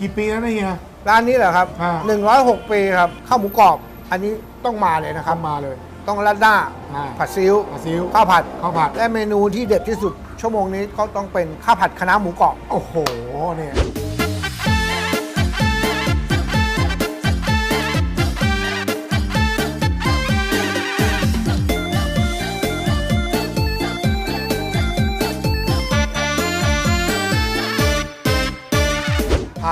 กี่ปีแล้วนะเฮีย ร้านนี้เหรอครับ อ่า 106 ปีครับ ข้าวหมูกรอบ อันนี้ต้องมาเลยนะครับ ทำมาเลย ต้องราดหน้า อ่า ผัดซีอิ๊วผัดซีอิ๊วข้าวผัด ข้าวผัด และเมนูที่เด็ดที่สุด ชั่วโมงนี้ก็ต้องเป็นข้าวผัดคะน้าหมูกรอบ โอ้โหเนี่ย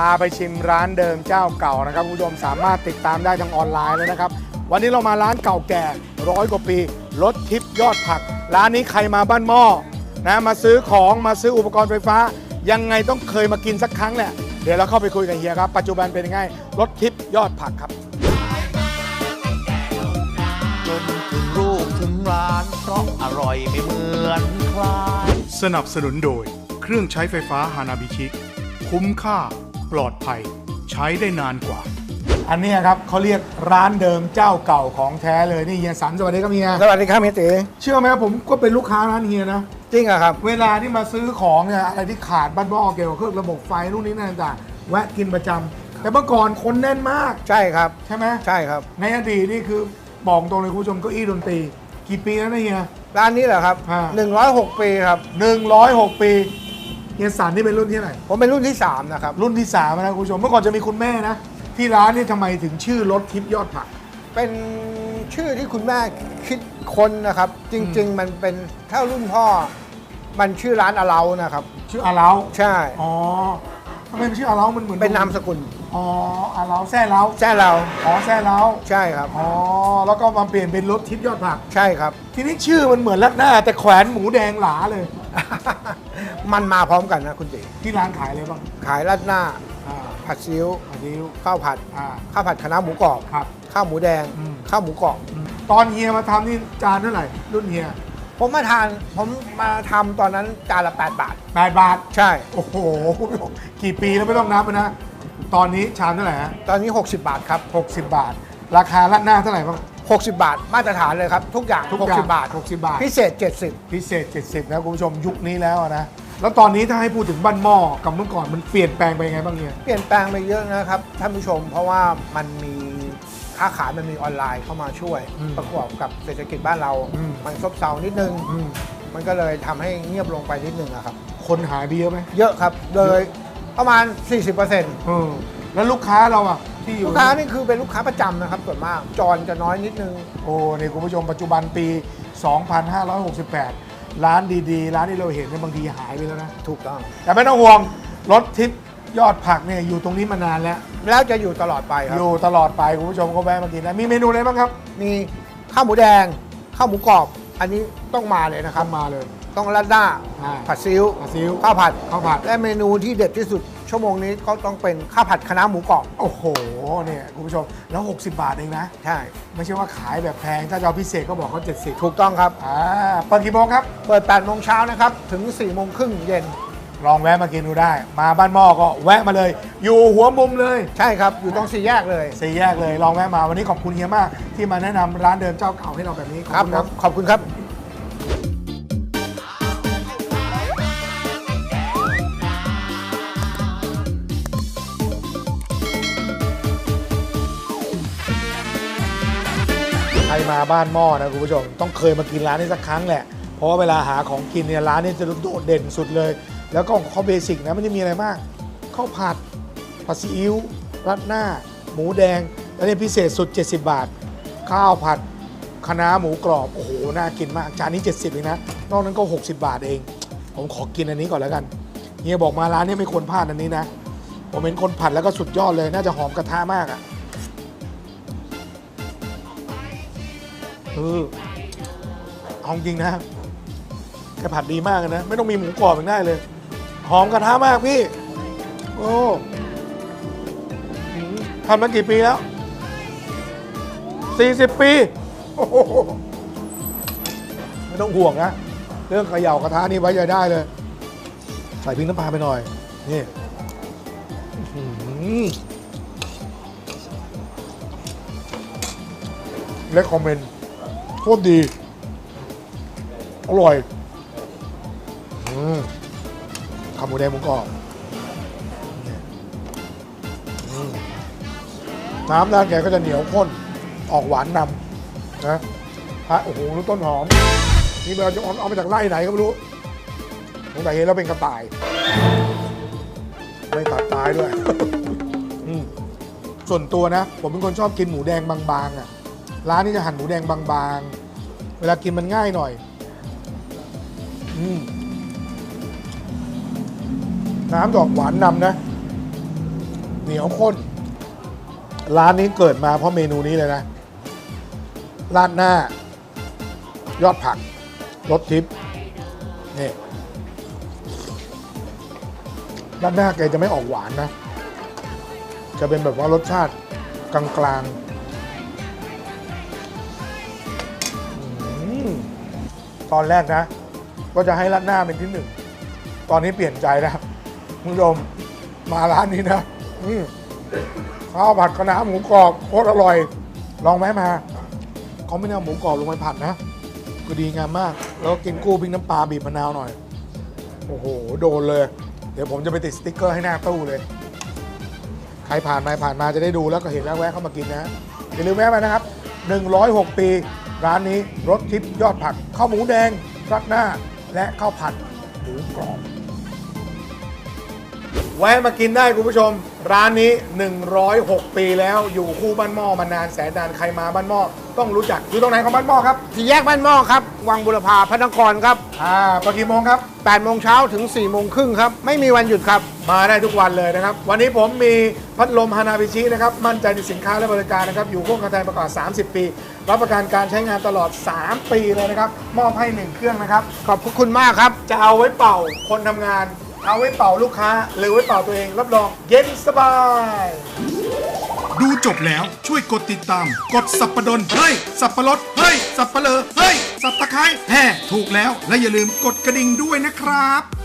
าไปชิมร้านเดิมเจ้าเก่านะครับคุณผู้ชมสามารถติดตามได้ทางออนไลน์เลยนะครับ วันนี้เรามาร้านเก่าแก่ร้อยกว่าปีรถทิพย์ยอดผัก ร้านนี้ใครมาบ้านหม้อนะมาซื้อของมาซื้ออุปกรณ์ไฟฟ้า ยังไงต้องเคยมากินสักครั้งแหละเดี๋ยวเราเข้าไปคุยกับเฮียครับปัจจุบันเป็นยังไงรถทิพย์ยอดผักครับ จนถึงลูกถึงร้าน เพราะอร่อยไม่เหมือนใคร สนับสนุนโดย เครื่องใช้ไฟฟ้าฮานาบิชิ คุ้มค่า ปลอดภัย ใช้ได้นานกว่า อันเนี้ยครับเขาเรียกร้านเดิมเจ้าเก่าของแท้เลยนี่เฮียสันสวัสดีครับเฮียสวัสดีครับเฮียตีเชื่อไหมครับผมก็เป็นลูกค้าร้านเฮียนะ จริงอะครับ เวลาที่มาซื้อของเนี่ยอะไรที่ขาดบ้านบ่อเกี่ยวกับเครื่องระบบไฟนู่นนี่นั่นต่างๆแวะกินประจำแต่เมื่อก่อนคนแน่นมากใช่ครับ ใช่ไหมใช่ครับ ในอดีตนี่คือบอกตรงเลยคุณผู้ชมเก็อี้ดนตรี กี่ปีแล้วนะเฮีย ร้านนี้เหรอครับ อ่า 106 ปีครับ 106 ปี เฮียสันที่เป็นรุ่นที่ไหนผมเป็นรุ่นที่ 3 นะครับ รุ่นที่3นะคุณผู้ชมเมื่อก่อนจะมีคุณแม่นะ ที่ร้านนี่ทำไมถึงชื่อรถทิพย์ยอดผัก เป็นชื่อที่คุณแม่คิดค้นนะครับ จริง ๆ มันเป็นถ้ารุ่นพ่อ มันชื่อร้านอาเลานะครับ ชื่ออาเลาใช่อ๋อทำไมมันชื่ออาเลามันเหมือนเป็นนามสกุลอ๋ออาเลาแซ่เลาแจ้เราอ๋อแซ่เลาใช่ครับอ๋อแล้วก็มาเปลี่ยนเป็นรถทิพย์ยอดผัก ใช่ครับ ทีนี้ชื่อมันเหมือนลัดหน้าแต่แขวนหมูแดงหลาเลย มันมาพร้อมกันนะคุณตีที่ร้านขายอะไรบ้างขายราดหน้า อ่าผัดซีอิ๊วอันนี้ข้าวผัด อ่าข้าวผัดคะน้าหมูกรอบ ครับ ข้าวหมูแดง อืม ข้าวหมูกรอบ ตอนเฮียมาทำนี่จานเท่าไหร่ รุ่นเฮียผมมาทาน ผมมาทำตอนนั้นจานละ 8 บาท แปดบาท ใช่ โอ้โหกี่ปีแล้วไม่ต้องนับนะ ตอนนี้ชามเท่าไหร่ฮะตอนนี้ 60 บาทครับหกสิบบาท ราคาลัดหน้าเท่าไหร่บ้าง 60 บาทมาตรฐานเลยครับ ทุกอย่าง ทุกอย่าง60 บาท 60 บาท พิเศษพิเศษ 70 นะคุณผู้ชมยุคนี้แล้วนะ แล้วตอนนี้ถ้าให้พูดถึงบ้านหม้อกับเมื่อก่อนมันเปลี่ยนแปลงไปยังไงบ้างเนี่ย70เปลี่ยนแปลงไปเยอะนะครับท่านผู้ชม เพราะว่ามันมีค้าขายมันมีออนไลน์เข้ามาช่วย อืมประกอบกับเศรษฐกิจบ้านเรา อืม มันซบเซานิดนึง อืมมันก็เลยทำให้เงียบลงไปนิดนึงอะครับ คนหายไปเยอะไหมเยอะครับเลยประมาณ 40%เออแล้วลูกค้าเราอะ ที่อยู่ลูกค้านี่คือเป็นลูกค้าประจำนะครับส่วนมากจรจะน้อยนิดนึง โอ้นี่คุณผู้ชมปัจจุบันปี 2568 ร้านดีๆ ร้านที่เราเห็นเนี่ยบางทีหายไปแล้วนะถูกต้อง แต่ไม่ต้องห่วงรถทิพย์ยอดผักเนี่ยอยู่ตรงนี้มานานแล้ว แล้วจะอยู่ตลอดไปครัอบยู่ตลอดไปคุณผู้ชมก็แวะมากินนะมีเมนูอะไรบ้างครับ มีข้าวหมูแดงข้าวหมูกรอบ อันนี้ต้องมาเลยนะครับทำมาเลย ต้องราดหน้า อ่าผัดซีอิ๊วผัดซีอิ๊วข้าวผัดข้าวผัด และเมนูที่เด็ดที่สุด ชั่วโมงนี้ก็ต้องเป็นข้าวผัดคะน้าหมูกรอบโอ้โหเนี่ยคุณผู้ชมแล้ว 60 บาทเองนะ ใช่ไม่ใช่ว่าขายแบบแพง ถ้าจะเอาพิเศษก็บอกเขา70ถูกต้องครับ อ่าเปิดกี่โมงครับ เปิด8โมงเช้านะครับ ถึง4โมงครึ่งเย็น ลองแวะมากินดูได้ มาบ้านหม้อก็แวะมาเลย อยู่หัวมุมเลยใช่ครับ อยู่ตรงสี่แยกเลย สี่แยกเลยลองแวะมาวันนี้ขอบคุณเฮียมาก ที่มาแนะนำร้านเดิมเจ้าเก่าให้เราแบบนี้ขอบครับคุณผมขอบคุณครับ มาบ้านหม้อนะคุณผู้ชม ต้องเคยมากินร้านนี้สักครั้งแหละ เพราะว่าเวลาหาของกินเนี่ยร้านนี้จะโดดเด่นสุดเลย แล้วก็ของเขาเบสิกนะไม่ได้มีอะไรมากข้าวผัดผัดซีอิ๊วรัดหน้า หมูแดง แล้วเนี่ยพิเศษสุด 70 บาท ข้าวผัดคะน้าหมูกรอบ โอ้โห น่ากินมาก จานนี้ 70เองนะ นอกนั้นก็ 60 บาทเอง ผมขอกินอันนี้ก่อนแล้วกันเฮียบอกมาร้านนี้ไม่ควรพลาดอันนี้นะ ผมเห็นคนผัดแล้วก็สุดยอดเลย น่าจะหอมกระทะมากอะ่ะ เออเอาจริงนะแกผัดดีมากเลยนะ ไม่ต้องมีหมูกรอบอีกได้เลย หอมกระทะมากพี่ โอ้ทำมากี่ปีแล้ว 40 ปีโอ้โหไม่ต้องห่วงนะ เรื่องเขย่ากระทะนี่ไว้ใจได้เลย ใส่พริกน้ำปลาไปหน่อย นี่เล็กคอมเมนต์ โคตรดี อร่อยอืมขาหมูแดงหมูกรอบน้ำด้าแกก็จะเหนียวข้น ออกหวานนำนะฮะโอ้โหรู้ต้นหอม นี่เราจะเอามาจากไร่ไหนก็ไม่รู้สงสัยเห็นแล้วเป็นกระต่าย ไม่ตัดตายด้วย ส่วนตัวนะ ผมเป็นคนชอบกินหมูแดงบางๆอะ ร้านนี้จะหั่นหมูแดงบางๆ เวลากินมันง่ายหน่อย อืมน้ำดอกหวานนำนะ เหนียวข้น ร้านนี้เกิดมาเพราะเมนูนี้เลยนะ ราดหน้า ยอดผักรสทิพย์นี่ราดหน้าแกจะไม่ออกหวานนะ จะเป็นแบบว่ารสชาติกลางๆ ตอนแรกนะ ก็จะให้ราดหน้าเป็นที่หนึ่ง ตอนนี้เปลี่ยนใจแล้วคุณผู้ชมมาร้านนี้นะอืข้าวผัดคะน้าหมูกรอบโคตรอร่อย ลองไหมมาเขาไม่ได้เอาหมูกรอบลงไปผัดนะคือดีงามมาก แล้วก็กินกู้พริกน้ำปลาบีบมะนาวหน่อย โอ้โห โดนเลย เดี๋ยวผมจะไปติดสติ๊กเกอร์ให้หน้าตู้เลย ใครผ่านมาผ่านมาจะได้ดูแล้วก็เห็นแล้วแวะเข้ามากินนะอย่าลืมแวะมานะครับ 106 ปี ร้านนี้รสทิพย์ยอดผักข้าวหมูแดงรัดหน้าและข้าวผัดหมูกรอบ แวะมากินได้คุณผู้ชม ร้านนี้ 106 ปีแล้วอยู่คู่บ้านหม้อมานานแสนนานใครมาบ้านหม้อต้องรู้จักอยู่ตรงไหนของบ้านหม้อครับสี่แยกบ้านหม้อครับ วังบุรพาพระนครครับอ่าเปิดกี่โมงครับ8โมงเช้าถึง4โมงครึ่งครับ ไม่มีวันหยุดครับ มาได้ทุกวันเลยนะครับ วันนี้ผมมีพัดลมฮานาบิชินะครับ มั่นใจในสินค้าและบริการนะครับ อยู่คู่กันไทยมากว่า30 ปี รับประกันการใช้งานตลอด 3 ปีเลยนะครับ มอบให้ 1 เครื่องนะครับ ขอบพระคุณมากครับ จะเอาไว้เป่าคนทำงาน เอาไว้เป่าลูกค้า หรือไว้เป่าตัวเองรับรองเย็นสบาย ดูจบแล้วช่วยกดติดตาม กดสับประดนเฮ้ย สับปะรดเฮ้ย สับปะเลอเฮ้ย สับตะไคร้แห่ถูกแล้วและอย่าลืมกดกระดิ่งด้วยนะครับ